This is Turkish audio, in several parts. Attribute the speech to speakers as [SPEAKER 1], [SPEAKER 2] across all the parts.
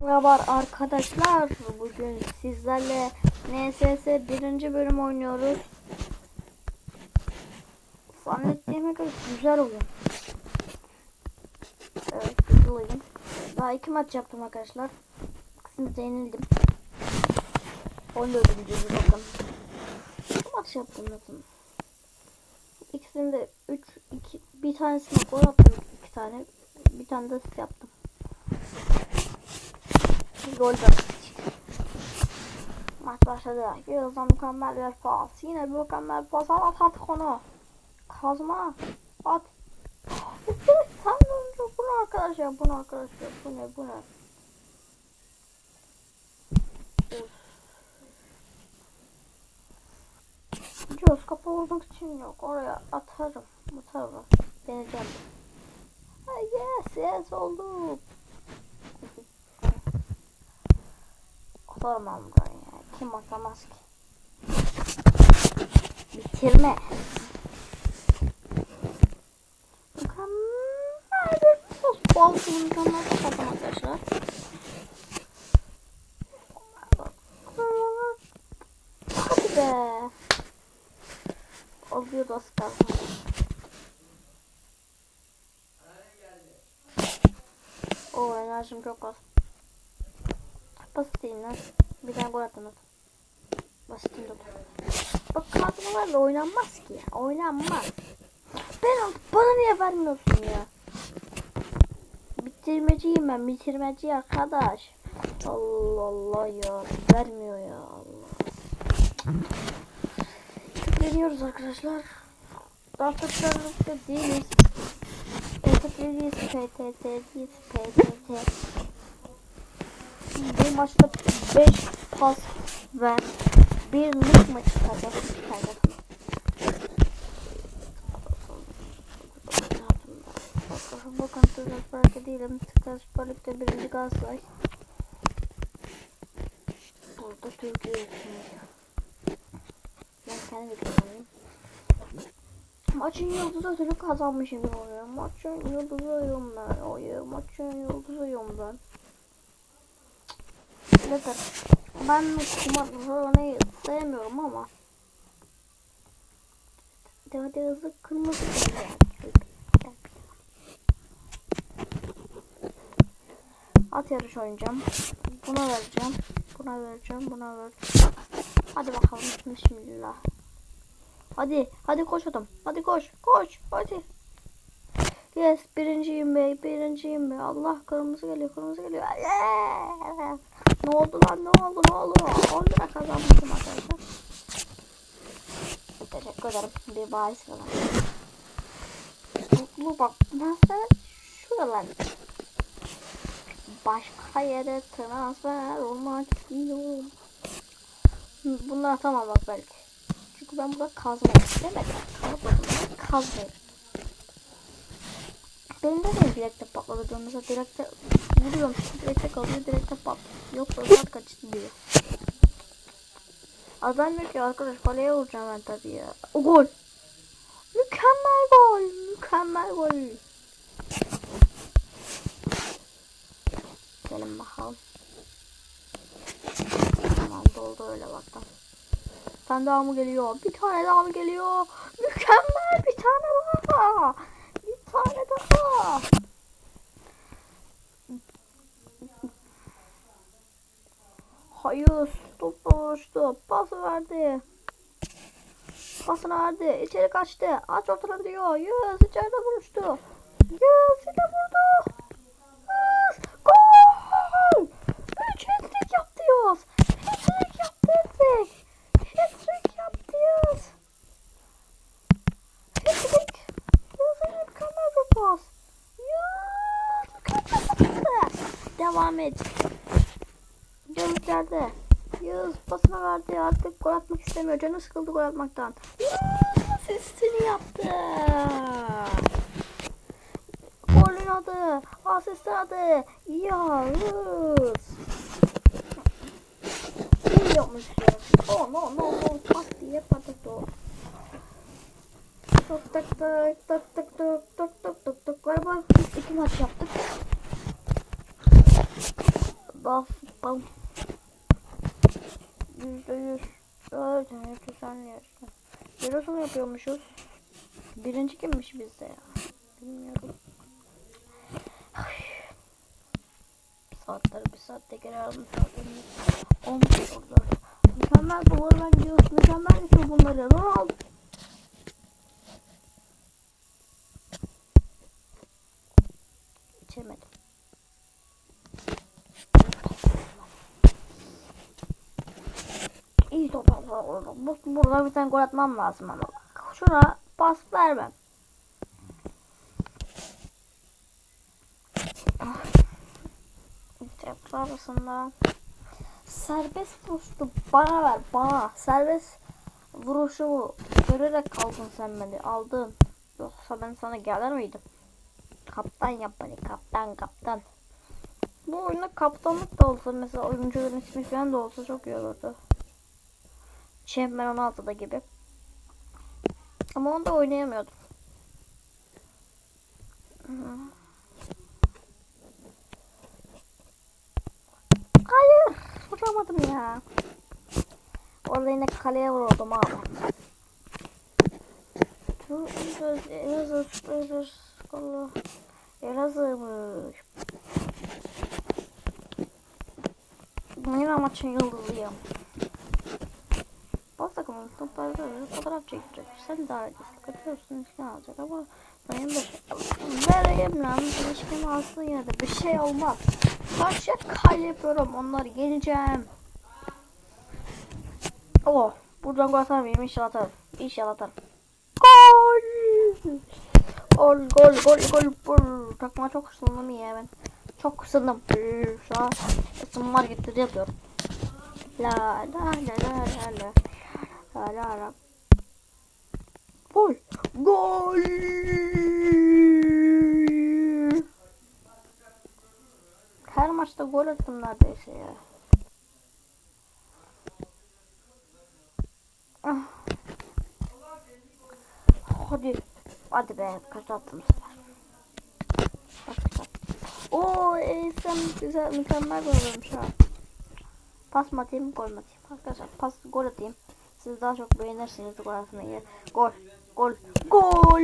[SPEAKER 1] Merhaba arkadaşlar. Bugün sizlerle NSS birinci bölüm oynuyoruz. Zannettiğime göre güzel oyun. Evet güzel oyun. Daha iki maç yaptım arkadaşlar. De yenildim. Onu da ödeyeceğiz bakın. İki maç yaptım bakın. İkisinde 3 2 bir tanesine gol attım iki tane. Bir tane de yaptım. Gol de Maç başladı. Yağız'dan mükemmel bir pas. Yine bir mükemmel pas. At artık onu. Kazma. At. De önce bunu arkadaş ya. Bunu arkadaş ya. Bu ne bu ne? Göz kapı olmak için yok. Oraya atarım. Bu tarafa. Deneyeceğim. Yes yes oldu. Atamam buraya. Kim atamaz ki? Bitirme. Mükemmel bir futbol mükemmel bir arkadaşlar. Hadi be. Oluyor sıkarsın. O enerjim çok az. Basiteyim lan. Bir tane gol attım. Basitim de Bak kadrolarla oynanmaz ki ya. Oynanmaz. Ben bana niye vermiyorsun ya? Bitirmeciyim ben. Bitirmeci arkadaş. Allah Allah ya. Vermiyor ya Allah. Tıklanıyoruz arkadaşlar. Dağıtıklarımızda değiliz. PTT değiliz. PTT değiliz. Bu maçta 5 pas ve bir nuk mu çıkacak? Çıkacak. Bakın Tuzla fark değilim. Tıklar Süper Lig'de birinci Galatasaray. Burada Türkiye yönetimi. Ben kendi videolarım. Maçın yıldızı ödülü kazanmışım gibi oluyor. Maçın yıldızıyım ben. Oy, maçın yıldızıyım ben. Yeter. Ben kumar oynayı sevmiyorum ama. Hadi hızlı kırmızı. At yarış oynayacağım. Buna vereceğim. Buna vereceğim. Buna vereceğim. Hadi bakalım. Bismillah. Hadi. Hadi koş adam. Hadi koş. Koş. Hadi. Yes. Birinciyim be. Birinciyim be. Allah kırmızı geliyor. Kırmızı geliyor. Ne oldu lan? Ne oldu? Ne oldu? 10 lira kazanmışım arkadaşlar. Teşekkür ederim. Bir bahis falan. Bu bak. Mesela şuralar. Başka yere transfer olmak istiyorum. Bunlar tamam bak belki. Çünkü ben burada kazmayı istemedim. Kazmadım. Kazmayı. Benim de benim direkte patladı diyorum. Mesela direkte vuruyorum. Direkte kalıyor. Direkte patlıyor. Yoksa saat kaçtı diyor. Adam diyor ki arkadaş kaleye vuracağım ben tabii ya. O gol. Mükemmel gol. Mükemmel gol. Gelin bakalım. Tamam doldu öyle baktan. Bir tane daha mı geliyor? Bir tane daha mı geliyor? Mükemmel bir tane daha. Bir tane daha. Hayır. Buluştu. Pas verdi. Pasını verdi. İçeri kaçtı. Aç ortaları diyor. Yüz içeride buluştu. Yüz yine vurdu. Yüz. Gol. Üç hat-trick yaptı Yüz. Hat-trick yaptı hat-trick. Hat-trick yaptı Yüz. Hat-trick. Yüz'ün mükemmel bir pas. Yüz. Mükemmel pas. Devam et. Yerde. Yağız pasını verdi. Artık gol atmak istemiyor. Canı sıkıldı gol atmaktan. Yağız asistini yaptı. Golün adı. Asistin adı. Yağız. İyi yapmış ya. Oh no no no. Pas diye patato. Tık tık tık tık tık tık tık tık tık tık. Galiba biz iki maç yaptık. Bas bam. Yüzde yüz. Evet, evet düzenli yarışma. Yarısı mı yapıyormuşuz? Birinci kimmiş bizde ya? Bilmiyorum. Ay. Saatler bir saatte geri aldım. Olmuş orada. Mükemmel bunları ben gidiyoruz. Mükemmel yapıyor bunları. Ne oldu? İçemedim. İyi top oldu. Bu, burada bir tane gol atmam lazım ama. Şuna pas vermem. Ah. Tepki arasında serbest vuruşu bana ver bana. Serbest vuruşu görerek kaldın sen beni. Aldın. Yoksa ben sana gelir miydim? Kaptan yap beni. Kaptan kaptan. Bu oyunda kaptanlık da olsa mesela oyuncuların ismi falan da olsa çok iyi olurdu. Champion 16'da gibi. Ama onu da oynayamıyordum. Hayır. Vuramadım ya. Orada yine kaleye vururdum abi. Elazığ, Elazığ. Elazığ'mış. Yine maçın yıldızıyım. Takımın topları fotoğraf çekecek. Sen daha öncesi katıyorsun ilişkin alacak ama benim de Vereyim lan ilişkin alsın yine de bir şey olmaz. Karşıya kale yapıyorum onları yeneceğim. Oh buradan gol atar mıyım inşallah atarım. İnşallah atarım. Gol! Gol gol gol gol gol. Takma çok ısındım ya ben. Çok ısındım. Şu an ısınma hareketleri yapıyorum. La la la la la. La la. Gol. Gol. Her maçta gol attım neredeyse ya. Ah. Hadi. Hadi be kaç attım bu sefer. Bak kaç attım. Oo e, sen güzel mükemmel gol olmuş ha. Pas mı atayım gol mü atayım? Arkadaşlar pas gol atayım. Siz daha çok beğenirsiniz atmayı. Gol. Gol. Gol.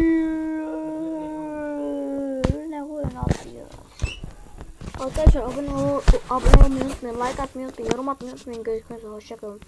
[SPEAKER 1] Ne golün atıyor. Arkadaşlar abone, ol, abone olmayı unutmayın. Like atmayı unutmayın. Yorum atmayı unutmayın. Görüşmek üzere. Hoşçakalın.